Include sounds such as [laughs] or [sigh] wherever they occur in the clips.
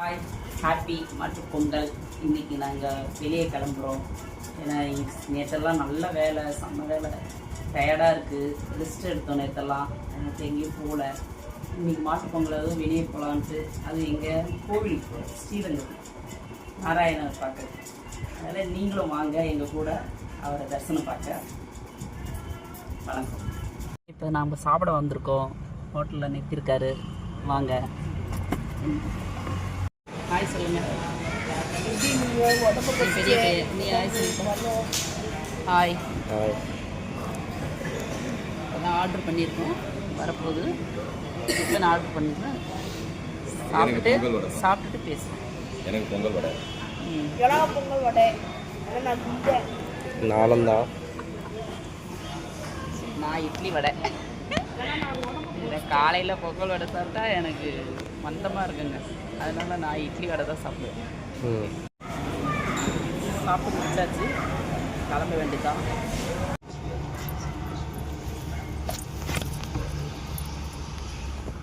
Hi happy மாட்டுப் பொங்கல். இன்னைக்கு நாங்கள் வெளியே கிளம்புறோம். ஏன்னா நேற்றெல்லாம் நல்ல வேலை செம்ம வேலை. டயர்டாக இருக்குது ரெஸ்ட் எடுத்தோம் நேற்றெல்லாம் எனக்கு எங்கேயும் போகல. இன்னைக்கு மாட்டுப் பொங்கல் அதுவும் வெளியே போகலான்ட்டு அது எங்கே கோவிலுக்கு போகிறோம் ஸ்ரீரங்கம் நாராயணர் பார்க்க. அதனால் நீங்களும் வாங்க. எங்கள் கூட அவரை தரிசனம் பார்க்க. வணக்கம். இப்போ நாம் சாப்பிட வந்திருக்கோம். ஹோட்டலில் நிறுத்திருக்காரு. வாங்க. ஹாய் சொல்லுங்க. பெரிய நீ ஹாய் சொல்லுங்க ஹாய். அதான் ஆர்டர் பண்ணியிருக்கோம் வரப்போகுது. டிஃபன் ஆர்டர் பண்ணியிருக்கேன் சாப்பிட்டுட்டு. சாப்பிட்டுட்டு பேசுகிறேன் எனக்கு பொங்கல் வடை. ம். மிளகா பொங்கல் வடை. அதை நான் கும்பிட்டேன் நாளந்தா நான் இட்லி வடை. காலையில் பொங்கல் வடை சாப்பிட்டா எனக்கு மந்தமாக இருக்குங்க. அதனால நான் இட்லி வடை தான் சாப்பிடுவேன். ம் சாப்பிட்டு முடிச்சாச்சு. கிளம்ப வேண்டியதான்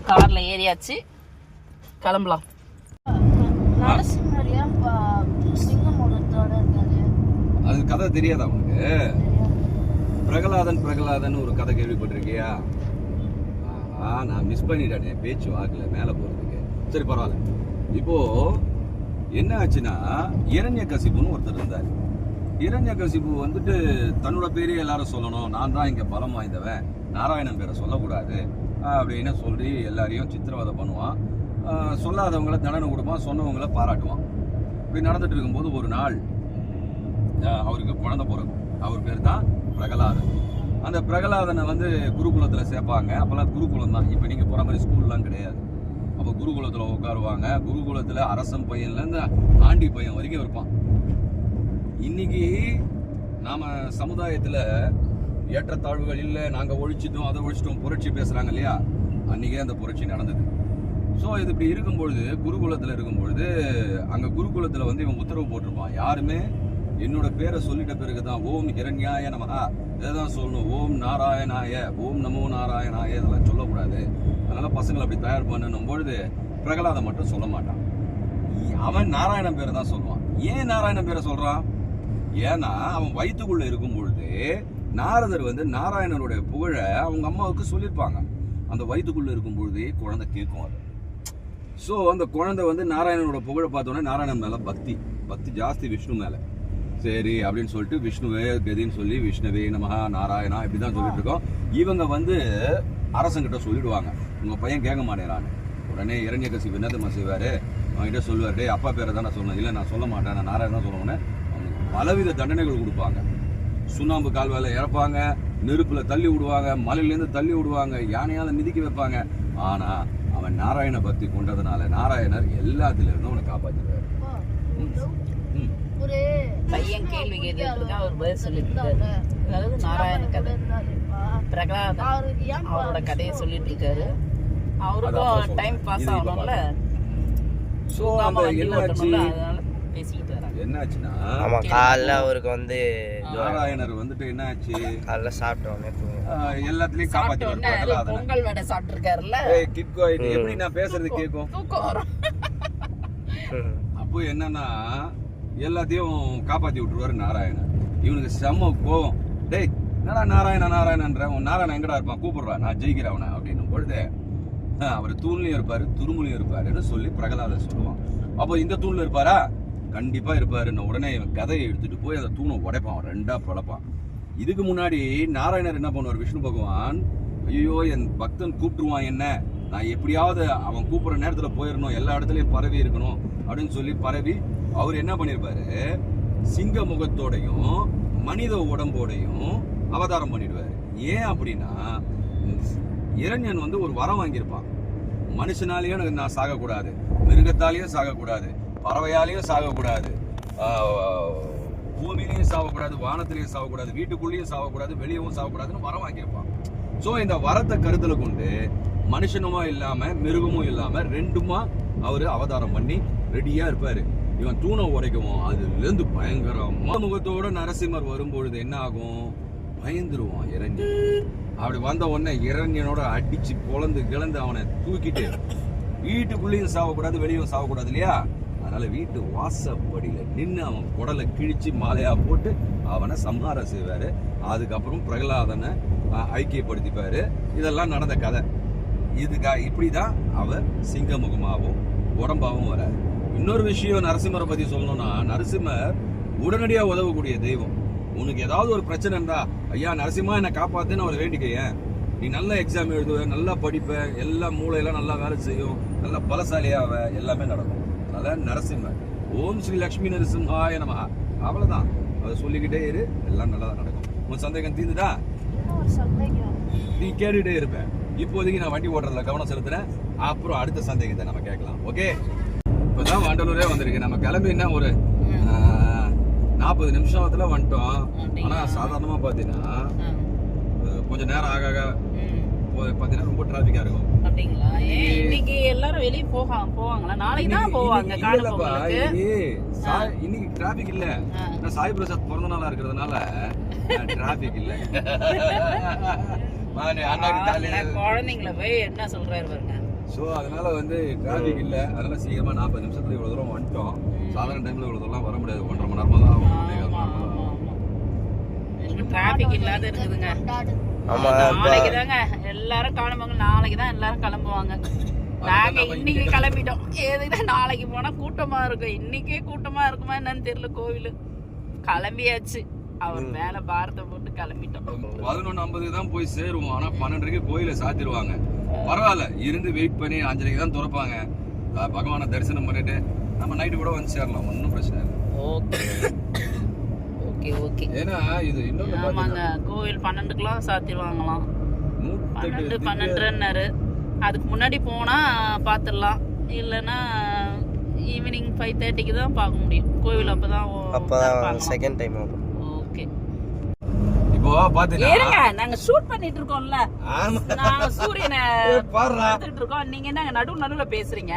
காரில் ஏறியாச்சு. கிளம்பலாம். அது கதை தெரியாதா உனக்கு? பிரகலாதன் பிரகலாதன் ஒரு கதை கேள்விப்பட்டிருக்கியா? ஆ நான் மிஸ் பண்ணிட்டேன். பேச்சு வாக்கில் மேலே போகிறதுக்கு சரி பரவாயில்ல. இப்போது என்ன ஆச்சுன்னா இரண்ய கசிப்புன்னு ஒருத்தர் இருந்தார். இரண்ய கசிப்பு வந்துட்டு தன்னோட பேரே எல்லாரும் சொல்லணும். நான் தான் இங்கே பலம் வாய்ந்தவன். நாராயணன் பேரை சொல்லக்கூடாது. அப்படின்னு சொல்லி எல்லாரையும் சித்திரவதை பண்ணுவான். சொல்லாதவங்களை சொல்லாதவங்கள தண்டனை கொடுப்பான் சொன்னவங்கள பாராட்டுவான். இப்படி நடந்துட்டு இருக்கும்போது ஒரு நாள் அவருக்கு குழந்தை பிறக்கும். அவர் பேர் தான் பிரகலாதன். அந்த பிரகலாதனை வந்து குருகுலத்தில் சேர்ப்பாங்க. அப்போல்லாம் குருகுலம் தான். இப்போ நீங்கள் போகிற மாதிரி ஸ்கூல்லாம் கிடையாது. அப்போ குருகுலத்தில் உட்காருவாங்க. குருகுலத்தில் அரசன் பையன்லேருந்து ஆண்டி பையன் வரைக்கும் இருப்பான். இன்னைக்கு நாம சமுதாயத்தில் ஏற்றத்தாழ்வுகள் இல்லை நாங்கள் ஒழிச்சிட்டோம் அதை ஒழிச்சிட்டோம் புரட்சி பேசுகிறாங்க இல்லையா? அன்றைக்கே அந்த புரட்சி நடந்தது. ஸோ இது இப்படி இருக்கும்பொழுது குருகுலத்தில் இருக்கும்பொழுது அங்கே குருகுலத்தில் வந்து இவன் உத்தரவு போட்டிருப்பான். யாருமே என்னோட பேரை சொல்லிட்ட பிறகு தான் ஓம் ஹிரண்யாய இதை தான் சொல்லணும். ஓம் நாராயணாய ஓம் நமோ நாராயணாய இதெல்லாம் சொல்லக்கூடாது. அதனால பசங்களை அப்படி தயார் பண்ணணும் பொழுது பிரகலாதை மட்டும் சொல்ல மாட்டான். அவன் நாராயணன் பேரை தான் சொல்லுவான். ஏன் நாராயணன் பேரை சொல்றான்? ஏன்னா அவன் வயிற்றுக்குள்ள இருக்கும் பொழுது நாரதர் வந்து நாராயணனுடைய புகழை அவங்க அம்மாவுக்கு சொல்லியிருப்பாங்க. அந்த வயிற்றுக்குள்ள இருக்கும் பொழுதே குழந்தை கேட்கும் அது. ஸோ அந்த குழந்தை வந்து நாராயணனோட புகழை பார்த்தோன்னே நாராயணன் மேலே பக்தி. பக்தி ஜாஸ்தி விஷ்ணு மேலே. சரி அப்படின்னு சொல்லிட்டு விஷ்ணுவே கதின்னு சொல்லி விஷ்ணுவே நமஹா நாராயணா இப்படி தான் சொல்லிட்டு இருக்கோம் இவங்க வந்து அரசங்கிட்ட சொல்லிடுவாங்க. உங்க பையன் கேட்க மாட்டேறான்னு. உடனே இரண்ய கசிப்பு என்னத்தம்மா செய்வாரு. அவன்கிட்ட சொல்லுவார் டேய் அப்பா பேரை தான் நான் சொன்னேன். இல்லை நான் சொல்ல மாட்டேன். நான் நாராயணன் தான் சொல்லுவேன்னு அவனுக்கு பலவித தண்டனைகள் கொடுப்பாங்க. சுண்ணாம்பு கால்வாயில இறப்பாங்க நெருப்புல தள்ளி விடுவாங்க மலையிலேருந்து தள்ளி விடுவாங்க யானையால மிதிக்க வைப்பாங்க. ஆனா அவன் நாராயண பக்தி கொண்டதுனால நாராயணர் எல்லாத்துல இருந்தும் அவனை காப்பாத்திடுவார். ம். ஒரு பையன் கேள்வி கேட்டதுக்கு அவர் பதில் சொல்லிட்டு இருக்காரு அதாவது நாராயண கதை. பிரகலாதன் அவரோட கதையை சொல்லிட்டு இருக்காரு அவருக்கும் டைம். பாஸ் ஆகணும்ல. ஸோ தூங்காம அந்த என்னாச்சு? என்னாச்சுன்னா ஆமா காலைல அவருக்கு வந்து நாராயணர் வந்துட்டு என்னாச்சு? காலைல சாப்பிட்ட உடனே தூங்க ஆஹ் எல்லாத்துலயும் காப்பாத்தி பொங்கல் வடை சாப்பிட்டு இருக்காருல்ல ஏய் கிட்கோ இது எப்படி நான் பேசுறது கேட்கும் அப்போ என்னன்னா எல்லாத்தையும் காப்பாத்தி விட்டுருவாரு நாராயணன். இவனுக்கு செம்ம கோவம். டேய் என்னடா நாராயண நாராயணன்ற? உன் நாராயணன் எங்கடா இருப்பான்? கூப்பிடுறா. நான் ஜெயிக்கிறேன் அவனை அப்படின்னும் பொழுது அவர் தூண்லையும் இருப்பாரு துருமுலையும் இருப்பாருன்னு சொல்லி பிரகலாத சொல்லுவான். அப்போ இந்த தூண்ல இருப்பாரா? கண்டிப்பா இருப்பாருன்னு உடனே இவன் கதையை எடுத்துட்டு போய் அந்த தூணை உடைப்பான். அவன் ரெண்டா பிழப்பான் இதுக்கு முன்னாடி நாராயணர் என்ன பண்ணுவார்? விஷ்ணு பகவான் ஐயோ என் பக்தன் கூப்பிட்டுருவான் என்ன? நான் எப்படியாவது அவன் கூப்பிடுற நேரத்துல போயிடணும். எல்லா இடத்துலயும் பரவி இருக்கணும். அப்படின்னு சொல்லி பரவி அவர் என்ன பண்ணிருப்பாரு? சிங்க முகத்தோடையும் மனித உடம்போடையும் அவதாரம் பண்ணிடுவார். ஏன் அப்படின்னா இரண்யன் வந்து ஒரு வரம் வாங்கியிருப்பான். மனுஷனாலேயும் எனக்கு நான் சாகக்கூடாது. மிருகத்தாலேயும் சாகக்கூடாது. பறவையாலேயும் சாகக்கூடாது. பூமியிலையும் சாகக்கூடாது வானத்திலையும் சாகக்கூடாது வீட்டுக்குள்ளேயும் சாகக்கூடாது வெளியவும் சாகக்கூடாதுன்னு வரம் வாங்கியிருப்பான். ஸோ இந்த வரத்தை கருத்தில் கொண்டு மனுஷனுமா இல்லாமல் மிருகமும் இல்லாமல் ரெண்டுமா அவர் அவதாரம் பண்ணி ரெடியாக இருப்பார். இவன் தூணை உடைக்கவும் அதுலேருந்து பயங்கர முகத்தோட நரசிம்மர் வரும்பொழுது என்ன ஆகும்? பயந்துருவான் இறங்கி அப்படி வந்த உடனே இரண்யனோட அடிச்சு பொளந்து கிளந்து அவனை தூக்கிட்டு வீட்டுக்குள்ளேயும் சாவக்கூடாது வெளியும் சாவக்கூடாது இல்லையா? அதனால வீட்டு வாசப்படியில் நின்று அவன் குடலை கிழிச்சு மாலையா போட்டு அவனை சம்ஹாரம் செய்வாரு. அதுக்கப்புறம் பிரகலாதனை ஐக்கியப்படுத்திப்பார் ஐக்கியப்படுத்திப்பாரு. இதெல்லாம் நடந்த கதை. இதுக்கா இப்படிதான் அவர் சிங்கமுகமாகவும் உடம்பாகவும் வராது. இன்னொரு விஷயம் நரசிம்மரை பத்தி சொல்லணும்னா நரசிம்மர் உடனடியா உதவக்கூடிய தெய்வம். உனக்கு ஏதாவது ஒரு பிரச்சனை இருந்தா ஐயா நரசிம்மா என்னை காப்பாத்துன்னு அவர் வேண்டிக்கையன் நீ நல்ல எக்ஸாம் எழுதுவ நல்லா படிப்ப எல்லா மூளையெல்லாம் நல்லா வேலை செய்யும் நல்ல பலசாலியாவ எல்லாமே நடக்கும். அதனால நரசிம்மர் ஓம் ஸ்ரீ லக்ஷ்மி நரசிம்ஹாய நமஹ. அவ்வளவுதான். அதை சொல்லிக்கிட்டே இரு எல்லாம் நல்லதா நடக்கும். உன் சந்தேகம் சந்தேகம். நீ கேட்டுட்டே இருப்ப. இப்போதைக்கு நான் வண்டி ஓட்டுறதுல கவனம் செலுத்துறேன். அப்புறம் அடுத்த சந்தேகத்தை நம்ம கேட்கலாம். ஓகே? இப்பதான் வண்டலூரே வந்திருக்கு. நம்ம கிளம்பி என்ன ஒரு நாற்பது நிமிஷத்துல வந்துட்டோம். ஆனா சாதாரணமா பாத்தீங்கன்னா அஹ், கொஞ்சம் நேரம் ஆக ஆக போ- பாத்தீங்கன்னா ரொம்ப டிராபிக்கா இருக்கும். அப்படிங்களா? இன்னைக்கு எல்லாரும் வெளியே போக போவாங்களா? நாளைக்கு தான் போவாங்க இன்னைக்கு டிராபிக் இல்ல. நான் சாய் பிரசாத் பிறந்த நாளா இருக்கிறதுனால டிராபிக் இல்ல. [laughs] குழந்தைங்கள போய் என்ன சொல்றாரு பாருங்க. ஸோ அதனால வந்து டிராஃபிக் இல்ல. அதனால சீக்கிரமா நாற்பது நிமிஷத்துல இவ்வளவு தூரம் வந்துட்டோம். சாதாரண டைம்ல இவ்வளவு தூரம் வர முடியாது. ஒன்றரை மணி நேரமா தான் ஆகும். டிராபிக் இல்லாத இருக்குதுங்க. ஆமா நாளைக்கு தாங்க எல்லாரும் காணுவாங்க நாளைக்கு தான் எல்லாரும் கிளம்புவாங்க. நாங்க இன்னைக்கு கிளம்பிட்டோம். எதுக்கு நாளைக்கு போனா கூட்டமா இருக்கும்? இன்னைக்கே கூட்டமா இருக்குமா என்னன்னு தெரியல கோவிலு. கிளம்பியாச்சு. அவர் மேல பாரத்தை போட்டு கிளம்பிட்டோம். பதினொன்னு ஐம்பதுக்கு தான் போய் சேருவோம். ஆனா பன்னெண்டரைக்கு கோயிலை சாத்திடுவாங்க. பரவாயில்ல. இருந்து வெயிட் பண்ணி அஞ்சரைக்கு தான் திறப்பாங்க. பகவானை தரிசனம் பண்ணிட்டு நம்ம நைட்டு கூட வந்து சேரலாம். ஒன்றும் பிரச்சனை இல்லை. ஓகே. Okay okay. ஏன்னா இது இன்னொன்று ஆமாங்க. கோவில் பன்னெண்டுக்கெல்லாம் சாத்திடுவாங்களாம் பன்னெண்டு பன்னெண்டுன்னாரு அதுக்கு முன்னாடி போனா பார்த்துடலாம் இல்லைன்னா ஈவினிங் ஃபைவ் தேர்ட்டிக்கு தான் பார்க்க முடியும். கோவில் அப்பதான் அப்பதான் செகண்ட் டைம் ஆகும். இப்போ பாத்தீங்கன்னா இருங்க நாங்க ஷூட் பண்ணிட்டு இருக்கோம்ல. நாங்க சூரியனை பார்த்துட்டு இருக்கோம். நீங்க என்ன நடுவு நடுவுல பேசுறீங்க?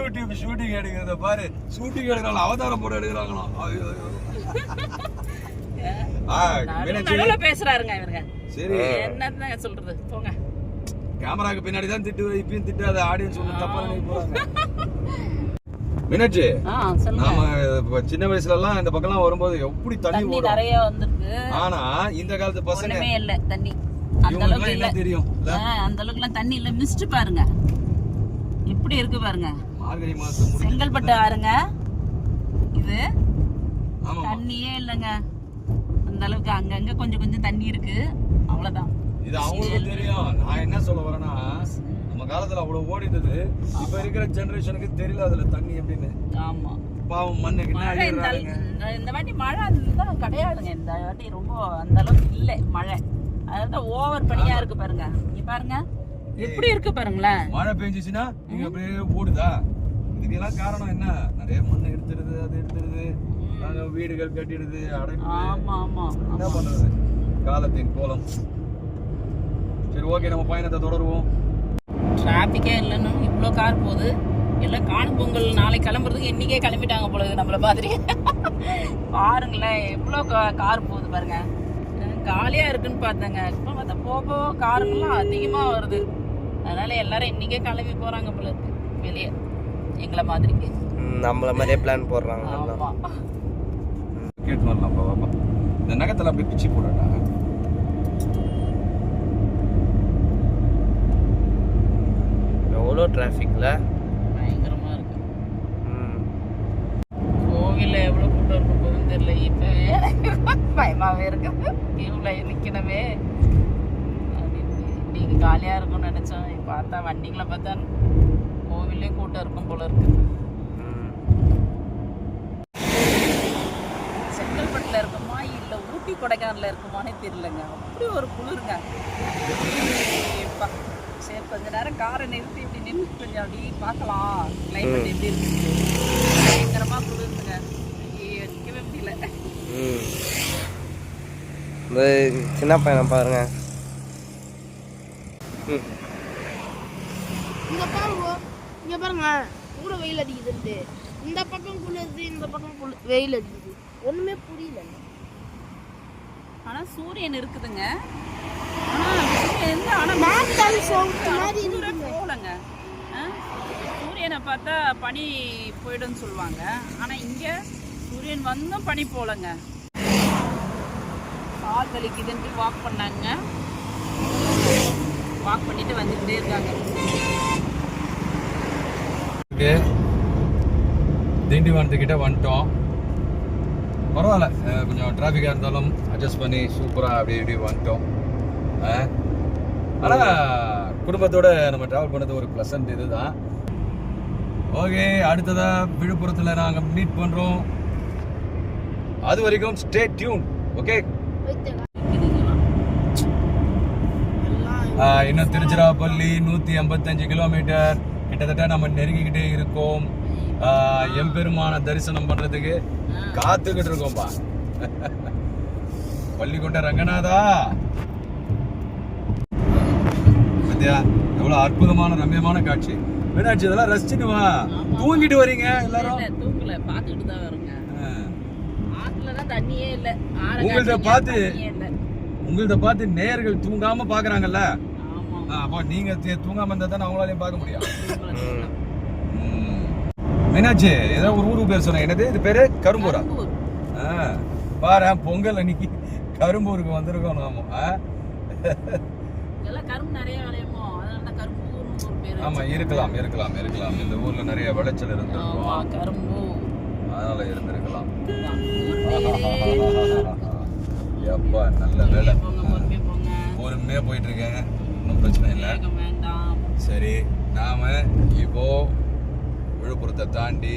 யூடியூப் ஷூட்டிங் எடுக்கிறத பாரு. ஷூட்டிங் எடுக்கிறாங்க அவதாரம் போட எடுக்கிறாங்களாம் [laughs] நடுவுல பேசுறாருங்க இவருங்க. சரி. என்னன்னு சொல்றது? போங்க. கேமராக்கு பின்னாடி தான் திட்டு இப்பயும் திட்டாத ஆடியன்ஸ் ஒண்ணு தப்பா போறாங்க மீனாட்சி நாம சின்ன வயசுல எல்லாம் இந்த பக்கம்லாம் வரும்போது எப்படி தண்ணி நிறைய வந்திருக்கு. ஆனா இந்த காலத்து பசங்க இல்ல தண்ணி. அந்த அளவுக்கு இல்ல. தெரியும்? அந்த அளவுக்கு தண்ணி இல்ல. மிஸ்ட் பாருங்க. இப்படி இருக்கு பாருங்க. மார்கழி மாசம் செங்கல்பட்டு ஆறுங்க. இது தண்ணியே இல்லைங்க. அந்த அளவுக்கு அங்கங்க கொஞ்சம் கொஞ்சம் தண்ணி இருக்கு. அவ்வளவுதான். இது அவங்களுக்கு தெரியும். நான் என்ன சொல்ல வரேன்னா காலத்துல அவ்வளவு ஓடிட்டது. இப்ப இருக்கிற ஜெனரேஷனுக்கு தெரியல அதுல தண்ணி எப்படின்னு. ஆமா. பாவம் மழை இந்த வாட்டி மழை தான் கிடையாதுங்க. இந்த வாட்டி ரொம்ப அந்த அளவுக்கு இல்லை மழை. அதான் ஓவர் பனியா இருக்கு பாருங்க. இங்க பாருங்க. எப்படி இருக்கு பாருங்களேன். மழை பெஞ்சிச்சுன்னா நீங்க அப்படியே ஓடுதா? இதுக்கெல்லாம் காரணம் என்ன? நிறைய மண் எடுத்துருது அது எடுத்துருது வீடுகள் கட்டிடுது அடைப்பு. ஆமா ஆமா என்ன பண்றது? காலத்தின் கோலம். சரி ஓகே நம்ம பயணத்தை தொடருவோம். டிராஃபிக்கே இல்லைன்னு இவ்வளோ கார் போகுது. எல்லாம் காணும் பொங்கல் நாளைக்கு கிளம்புறதுக்கு இன்னைக்கே கிளம்பிட்டாங்க போல இருக்கு நம்மள மாதிரி. பாருங்களேன் எவ்வளோ கார் போகுது பாருங்க. அஹ் காலியா இருக்குன்னு பார்த்தேங்க. இப்போ பார்த்தா போக போக காருங்கெல்லாம் அதிகமா வருது. அதனால எல்லாரும் இன்னைக்கே கிளம்பி போறாங்க போல இருக்கு. வெளியே. எங்களை மாதிரி. நம்மள மாதிரியே பிளான் போடுறாங்க எல்லாம். ஆமா. கேட்டு வரலாம் இந்த நகத்துல அப்படி பிச்சு போடட்டா எவ்வளோ டிராஃபிக்ல பயங்கரமா இருக்கு. கோவில்ல எவ்வளவு கூட்டம் இருக்கும் போதுன்னு தெரியல இப்ப [laughs] பயமாவே இருக்கு. கியூல நிக்கணுமே. அப்படின்னு. இன்னைக்கு காலியா இருக்கும்னு நினைச்சோம். பார்த்தா வண்டிகளை பார்த்தா கோவிலே கூட்டம் இருக்கும் போல இருக்கு. செங்கல்பட்டுல இருக்குமா இல்ல ஊட்டி கொடைக்கானல்ல இருக்குமானே தெரியலங்க. அப்படி ஒரு குளிருங்க. சரி கொஞ்ச நேரம் காரை நிறுத்தி இப்படி நின்று கொஞ்சம் அப்படி பார்க்கலாம். கிளைமேட் எப்படி இருக்கு பயங்கரமா குளிருங்க ஐயோ நிக்கவே முடியல. இந்த சின்ன பையனை பாருங்க. ம். இங்க பாருங்க. இங்க பாருங்க. கூட வெயில் அடிக்குதுன்ட்டு இந்த பக்கம் குளிருது இந்த பக்கம் வெயில் அடிக்குது. ஒண்ணுமே புரியல. ஆனா சூரியன் இருக்குதுங்க. ஆனா சூரியன் இருந்து ஆனா மாத்தாள் சவுண்ட் மாதிரி போகலங்க சூரியனை பார்த்தா பனி போயிடும்னு சொல்லுவாங்க. ஆனால் இங்கே சூரியன் வந்தும் பனி போலங்க கால் வலிக்குதுன்ட்டு வாக் பண்ணாங்க. வாக் பண்ணிட்டு வந்துக்கிட்டே இருக்காங்க. திண்டிவனத்துக்கிட்ட வந்துட்டோம். பரவாயில்ல. கொஞ்சம் டிராஃபிக்காக இருந்தாலும் அட்ஜஸ்ட் பண்ணி சூப்பராக அப்படி இப்படி வந்துட்டோம். அஹ் ஆனால் குடும்பத்தோட நம்ம ட்ராவல் பண்ணது ஒரு ப்ளசன்ட் இதுதான். ஓகே அடுத்ததா விழுப்புரத்தில் நாங்கள் மீட் பண்ணுறோம் அது வரைக்கும் ஸ்டே டியூன் ஓகே இன்னும் திருச்சிராப்பள்ளி நூற்றி ஐம்பத்தஞ்சு கிலோமீட்டர் கிட்டத்தட்ட நம்ம நெருங்கிக்கிட்டே இருக்கோம். எம்பெருமான தரிசனம் பண்ணுறதுக்கு காத்துக்கிட்டு இருக்கோம்பா பள்ளிக்கொண்ட ரங்கநாதா! பத்தியா? எவ்வளவு அற்புதமான ரம்யமான காட்சி. மீனாட்சி இதெல்லாம் ரசிச்சுட்டு வா. தூங்கிட்டு வரீங்க எல்லாரும்? இல்ல, தூக்கல பார்த்துக்கிட்டு தான் வருங்க. ஆ. ஆத்துல தான் தண்ணியே இல்லை. உங்கள்ட்ட பார்த்து- உங்கள்ட்ட பார்த்து நேயர்கள் தூங்காம பாக்குறாங்கல்ல? அப்போ நீங்க தூங்காம இருந்தா தான் அவங்களாலையும் பார்க்க முடியும். மீனாட்சி ஏதோ ஒரு ஊருக்கு பேர் சொன்னேன் என்னது? இது பேரு? கரும்பூரா? பாரு பொங்கல் அன்னைக்கு கரும்பூருக்கு வந்திருக்கோம் நாம. ஆ? இதெல்லாம் கரும்பு நிறைய விளையுமோ? அதனால தான் கரும்பூர்னு ஒரு பேர் ஆமா இருக்கலாம் இருக்கலாம் இருக்கலாம். இந்த ஊர்ல நிறைய விளைச்சல் இருந்திருக்கும். கரும்பு. அதனால இருந்திருக்கலாம். எப்பா நல்ல வேலை. பொறுமையா போயிட்டு இருக்கேன் ஒன்றும் பிரச்சனை இல்லை. சரி நாம இப்போ விழுப்புரத்தை தாண்டி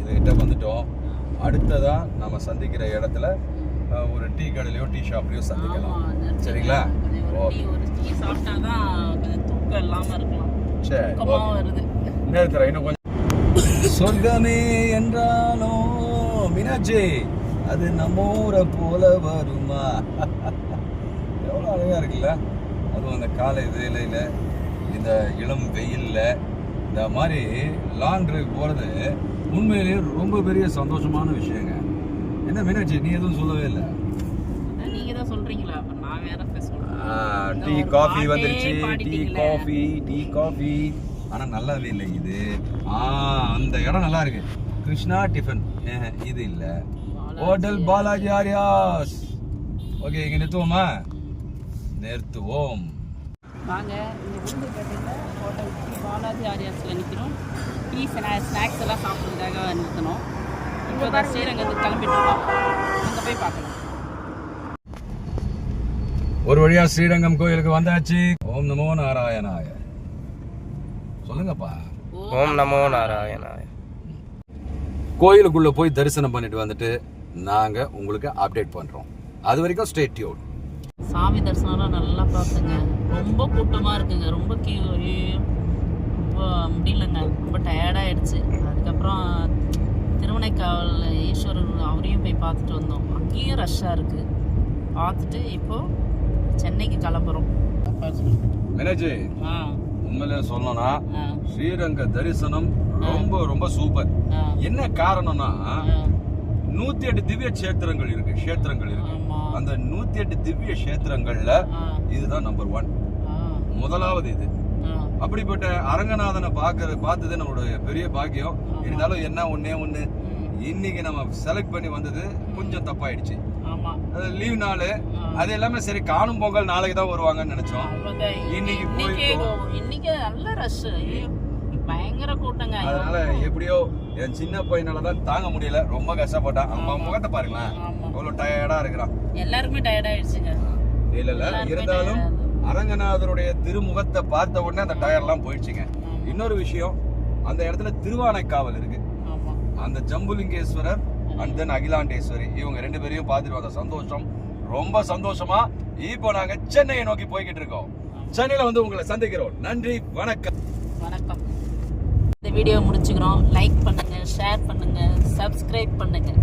இதுகிட்ட வந்துட்டோம். அடுத்ததா நாம சந்திக்கிற இடத்துல ஒரு டீ கடையிலயோ டீ ஷாப்லயோ சந்திக்கலாம். சரிங்களா? சரி இன்னும் கொஞ்சம். சொர்க்கமே என்றாலும் மீனாட்சி அது நம்மூரை போல வருமா? எவ்வளோ அழகா இருக்குல்ல? அதுவும் அந்த காலை வேலையில் இந்த இளம் வெயில்ல இந்த மாதிரி லாங் டிரைவ் போகிறது உண்மையிலேயே ரொம்ப பெரிய சந்தோஷமான விஷயங்க. என்ன மீனாட்சி நீ எதுவும் சொல்லவே இல்லை? நீங்க தான் சொல்றீங்களா? நான் வேற சொல்றேன். டீ காஃபி வந்துருச்சு. டீ. Coffee tea coffee. ஆனா நல்லாவே இல்லை இது. ஆ அந்த இடம் நல்லா இருக்கு. கிருஷ்ணா டிஃபன். இது இல்ல. ஹோட்டல் பாலாஜி ஆரியாஸ் ஓகே இங்க நிறுத்துவோமா? நிறுத்துவோம். வாங்க இந்த உளுந்தூர்பேட்டையில் ஹோட்டல் ஸ்ரீ பாலாஜி ஆரியாஸில் நிற்கிறோம் டீ ஸ்நாக்ஸ் எல்லாம் சாப்பிட்றதுக்காக நிறுத்தணும். இப்போ தான் ஸ்ரீரங்கத்துக்கு கிளம்பிட்டு இருக்கோம் அங்கே போய் பார்க்கலாம். ஒரு வழியா ஸ்ரீரங்கம் கோயிலுக்கு வந்தாச்சு. ஓம் நமோ நாராயணாய. சொல்லுங்கப்பா. ஓம் நமோ நாராயணாய. கோயிலுக்குள்ள போய் தரிசனம் பண்ணிட்டு வந்துட்டு நாங்க உங்களுக்கு அப்டேட் பண்றோம். அது வரைக்கும் ஸ்டே டியூன் சாமி தரிசனம்லாம் நல்லா பார்த்துங்க. ரொம்ப கூட்டமாக இருக்குங்க. ரொம்ப கியூ ஐயோ ரொம்ப முடியலங்க ரொம்ப டயர்டாயிடுச்சு அதுக்கப்புறம் திருவனைக்காவல் ஈஸ்வரர் அவரையும் போய் பார்த்துட்டு வந்தோம். அங்கேயும் ரஷ்ஷாக இருக்குது பார்த்துட்டு இப்போ சென்னைக்கு கிளம்புறோம். உண்மையிலே சொல்லணும்னா ஸ்ரீரங்க தரிசனம் ரொம்ப ரொம்ப சூப்பர். என்ன காரணம்னா நூத்தி எட்டு திவ்ய கஷேத்திரங்கள் இருக்கு கஷேத்திரங்கள் இருக்கு. அந்த நூத்தி எட்டு திவ்ய கஷேத்திரங்கள்ல இதுதான் நம்பர் ஒன் முதலாவது இது. அப்படிப்பட்ட அரங்கநாதனை பார்க்கறது பார்த்தது நம்மளுடைய பெரிய பாக்கியம். இருந்தாலும் என்ன ஒண்ணு ம் இன்னைக்கு நம்ம செலக்ட் பண்ணி வந்தது கொஞ்சம் தப்பாயிடுச்சு. அது லீவ் நாள். அது எல்லாமே சரி காணும் பொங்கல் நாளைக்கு தான் வருவாங்கன்னு நினைச்சோம். இன்னைக்கு போயிட்டோம். இன்னைக்கு நல்ல ரஷ் பயங்கர கூட்டங்க. அதனால எப்படியோ என் சின்ன பையனால தான் தாங்க முடியல. ரொம்ப கஷ்டப்பட்டான். அவன் முகத்தை பாருங்களேன். ஆமா. அவ்வளவு டயர்டா இருக்கிறான். எல்லாருமே டயர்ட் ஆயிடுச்சுங்க. இல்ல இல்ல. இருந்தாலும். அரங்கநாதருடைய திருமுகத்தை பார்த்த உடனே அந்த டயர் எல்லாம் போயிடுச்சுங்க. இன்னொரு விஷயம் அந்த இடத்துல திருவானைக்காவல் இருக்கு. அந்த ஜம்புலிங்கேஸ்வரர் அண்ட் தென் அகிலாண்டேஸ்வரி. இவங்க ரெண்டு பேரையும் பார்த்துட்டு வந்த சந்தோஷம். ரொம்ப சந்தோஷமா இப்போ நாங்க சென்னையை நோக்கி போய்கிட்டு இருக்கோம். சென்னையில வந்து உங்களை சந்திக்கிறோம். நன்றி வணக்கம். வணக்கம். இந்த வீடியோ முடிச்சுக்கிறோம். லைக் பண்ணுங்க ஷேர் பண்ணுங்க சப்ஸ்கிரைப் பண்ணுங்க.